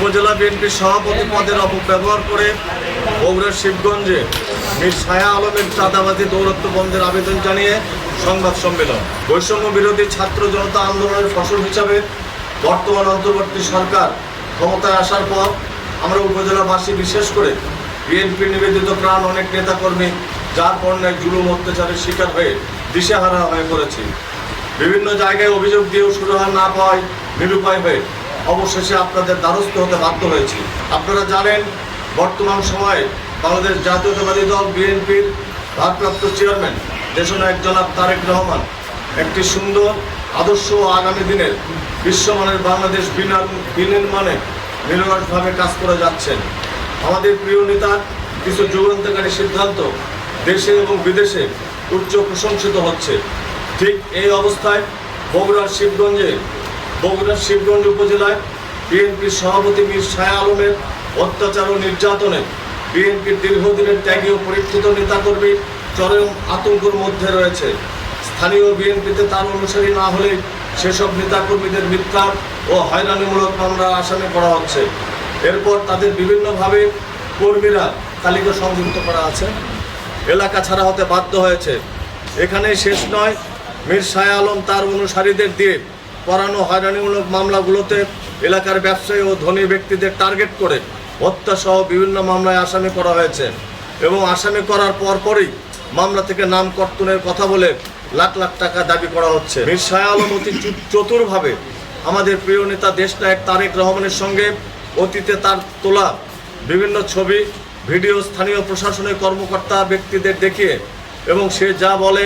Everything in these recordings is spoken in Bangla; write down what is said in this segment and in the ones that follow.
উপজেলা বিএনপির সভাপতি পদের অপব্যবহার করে বগুড়ার শিবগঞ্জে মীর ছায়া আলমের চাঁদাবাজি দৌরত্ব বন্ধের আবেদন জানিয়ে সংবাদ সম্মেলন। বৈষম্য বিরোধী ছাত্র জনতা আন্দোলনের ফসল হিসাবে বর্তমান অন্তর্বর্তী সরকার ক্ষমতায় আসার পর আমরা উপজেলাবাসী বিশেষ করে বিএনপি নিবেদিত প্রাণ অনেক নেতাকর্মী যার পণ্যের জুলুম অত্যাচারের শিকার হয়ে দিশেহারা হয়ে পড়েছি। বিভিন্ন জায়গায় অভিযোগ দিয়েও সুরাহা না পাওয়ায় নিরুপায় হয়ে অবশেষে আপনাদের দ্বারস্থ হতে বাধ্য হয়েছি। আপনারা জানেন, বর্তমান সময়ে বাংলাদেশ জাতীয়তাবাদী দল, বিএনপির ভারপ্রাপ্ত চেয়ারম্যান দেশনায়ক জনাব তারেক রহমান, একটি সুন্দর, আদর্শ আগামী দিনের বিশ্বমানের বাংলাদেশ বিনা- বিনির্মাণে নিরলসভাবে কাজ করে যাচ্ছেন। আমাদের প্রিয় নেতার কিছু যুগান্তকারী সিদ্ধান্ত দেশে এবং বিদেশে উচ্চ প্রশংসিত হচ্ছে। ঠিক এই অবস্থায় বগুড়ার শিবগঞ্জে বগুড়ার শিবগঞ্জ উপজেলায় বিএনপির সভাপতি মীর ছায়া আলমের অত্যাচার ও নির্যাতনে বিএনপির দীর্ঘদিনের ত্যাগী ও পরীক্ষিত নেতাকর্মী চরম আতঙ্কের মধ্যে রয়েছে। স্থানীয় বিএনপিতে তার অনুসারী না হলে সেসব নেতাকর্মীদের মিথ্যা ও হয়রানিমূলক মামলা আসামি করা হচ্ছে। এরপর তাদের বিভিন্নভাবে কর্মীরা তালিকা সংযুক্ত করা আছে। এলাকা ছাড়া হতে বাধ্য হয়েছে। এখানেই শেষ নয়। মীর শাহ আলম তার অনুসারীদের দিয়ে করানো হয়রানিমূলক মামলাগুলোতে এলাকার ব্যবসায়ী ও ধনী ব্যক্তিদের টার্গেট করে হত্যাসহ বিভিন্ন মামলায় আসামি করা হয়েছে এবং আসামি করার পরপরই মামলা থেকে নাম কর্তনের কথা বলে লাখ লাখ টাকা দাবি করা হচ্ছে। মীর শাহ আলম অতি চতুরভাবে আমাদের প্রিয় নেতা দেশনায়ক তারেক রহমানের সঙ্গে অতীতে তার তোলা বিভিন্ন ছবি, ভিডিও স্থানীয় প্রশাসনের কর্মকর্তা ব্যক্তিদের দেখিয়ে এবং সে যা বলে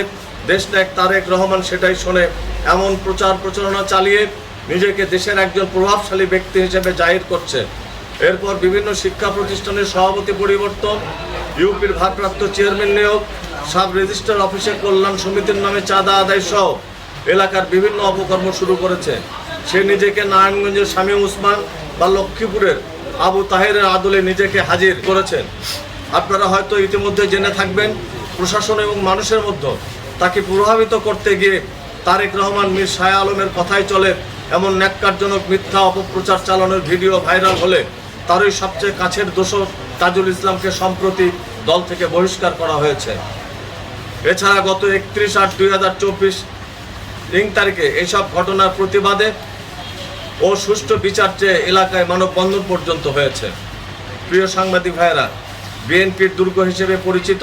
দেশনায়ক তারেক রহমান সেটাই শোনে। এমন প্রচার প্রচারণা চালিয়ে নিজেকে দেশের একজন প্রভাবশালী ব্যক্তি হিসেবে জাহির করছে। এরপর বিভিন্ন শিক্ষা প্রতিষ্ঠানের সভাপতি পরিবর্তন, ইউপির ভারপ্রাপ্ত চেয়ারম্যান নিয়োগ, সাব রেজিস্ট্রার অফিসে কল্যাণ সমিতির নামে চাঁদা আদায় সহ এলাকার বিভিন্ন অপকর্ম শুরু করেছে। সে নিজেকে নারায়ণগঞ্জের স্বামী উসমান বা লক্ষ্মীপুরের আবু তাহেরের আদলে নিজেকে হাজির করেছেন আপনারা হয়তো ইতিমধ্যে জেনে থাকবেন, প্রশাসন এবং মানুষের মধ্যে তাকে প্রভাবিত করতে গিয়ে তারেক রহমান, মীর শাহ আলমের কথাই চলে। এমন ন্যাক্কারজনক মিথ্যা অপপ্রচার চালানোর ভিডিও ভাইরাল হলে তারই সবচেয়ে কাছের দোষর তাজুল ইসলামকে সম্প্রতি দল থেকে বহিষ্কার করা হয়েছে। এছাড়া গত একত্রিশ আট দুই হাজার চব্বিশ তিন তারিখে এইসব ঘটনার প্রতিবাদে ও সুষ্ঠু বিচার চেয়ে এলাকায় মানববন্ধন পর্যন্ত হয়েছে। প্রিয় সাংবাদিক ভাইয়েরা, বিএনপির দুর্গ হিসেবে পরিচিত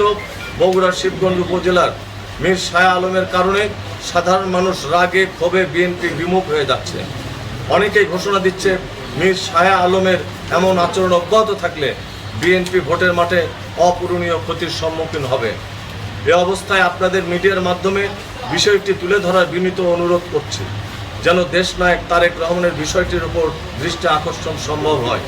বগুড়ার শিবগঞ্জ উপজেলার মীর শাহ আলমের কারণে সাধারণ মানুষ রাগে, ক্ষোভে বিএনপি বিমুখ হয়ে যাচ্ছে। অনেকেই ঘোষণা দিচ্ছে মীর শাহ আলমের এমন আচরণ অব্যাহত থাকলে বিএনপি ভোটের মাঠে অপূরণীয় ক্ষতির সম্মুখীন হবে। এ অবস্থায় আপনাদের মিডিয়ার মাধ্যমে বিষয়টি তুলে ধরার বিনীত অনুরোধ করছি, যেন দেশ নায়ক তারেক রহমানের বিষয়টির উপর দৃষ্টি আকর্ষণ সম্ভব হয়।